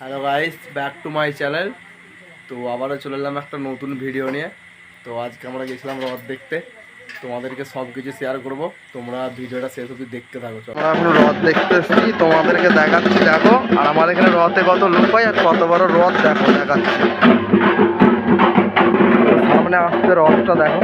Hello guys back to my channel তো আবারও চলে এলাম একটা নতুন ভিডিও নিয়ে। তো আজকে আমরা গেছিলাম রথ দেখতে। তোমাদেরকে সব কিছু শেয়ার করব। তোমরা ভিডিওটা শেষ অবধি দেখতে থাকো আমরা এখন রথ দেখতে এসেছি। তোমাদেরকে দেখাচ্ছি, দেখো। আর আমাদের এখানে রথে কত লোক হয় আর কত বড় রথ, দেখো, দেখাচ্ছি। সামনে আসছে রথটা, দেখো।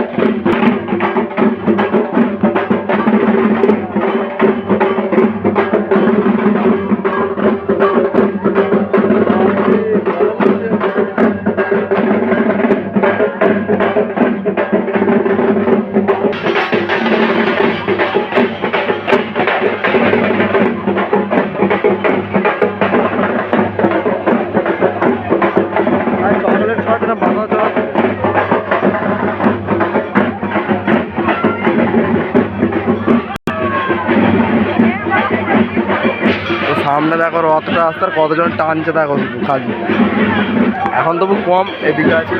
সামনে দেখো রথটা আসতে আর কতজন টানছে দেখো কাজ এখন তবু কম এদিকে আছে।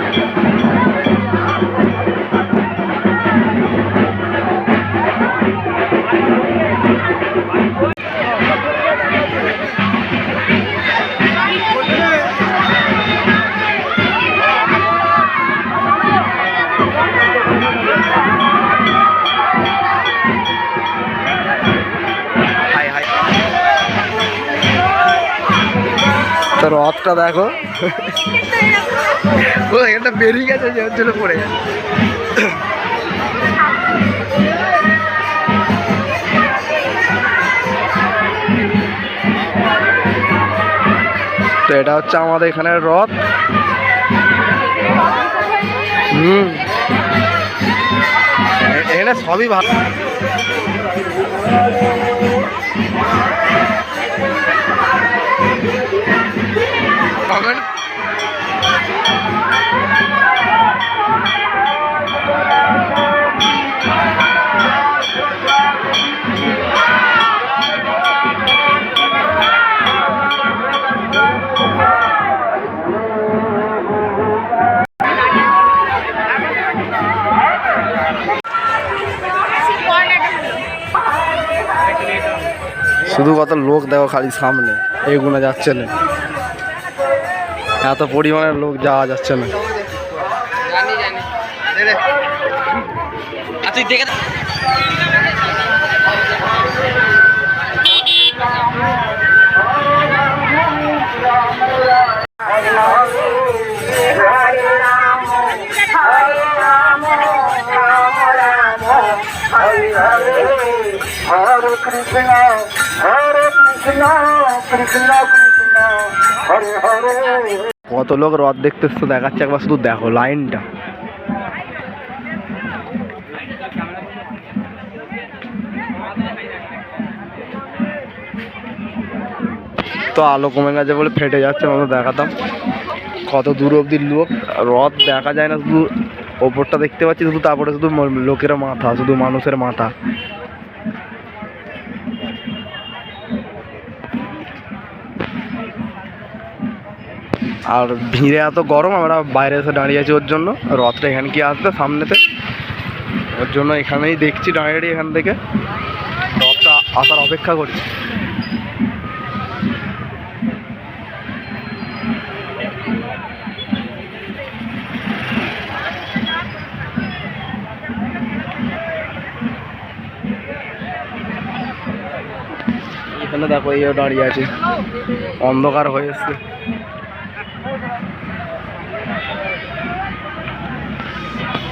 তো রথটা দেখো। ও, এটা বেরিয়ে গেছে, যে জন্য পড়ে গেছে। তো এটা হচ্ছে আমাদের এখানে রথ। হুম। এখানে সবই ভালো। শুধু কত লোক দেখো খালি সামনে, এগুলো যাচ্ছে না। এত পরিমাণের লোক যাওয়া যাচ্ছে না। আর তুই দেখে Krishna, Hare Krishna, Krishna Krishna, Hare Hare. কত লোক রথ দেখতে এসছে দেখাচ্ছে একবার শুধু দেখো লাইনটা। তো আলো কমে গেছে বলে ফেটে যাচ্ছে আমরা দেখাতাম। কত দূর অব্দি লোক রথ দেখা যায় না শুধু ওপরটা দেখতে পাচ্ছি শুধু তারপরে শুধু লোকের মাথা শুধু মানুষের মাথা। আর ভিড়ে এত গরম, আমরা বাইরে এসে দাঁড়িয়ে আছি ওর জন্য। রথটা এখানে কি আসবে সামনেতে? ওর জন্য এখানেই দেখছি, দাঁড়িয়ে দাঁড়িয়ে এখান থেকে। রথটা আসার অপেক্ষা করছি। এখানে দেখো, এই দাঁড়িয়ে আছে। অন্ধকার হয়ে এসছে।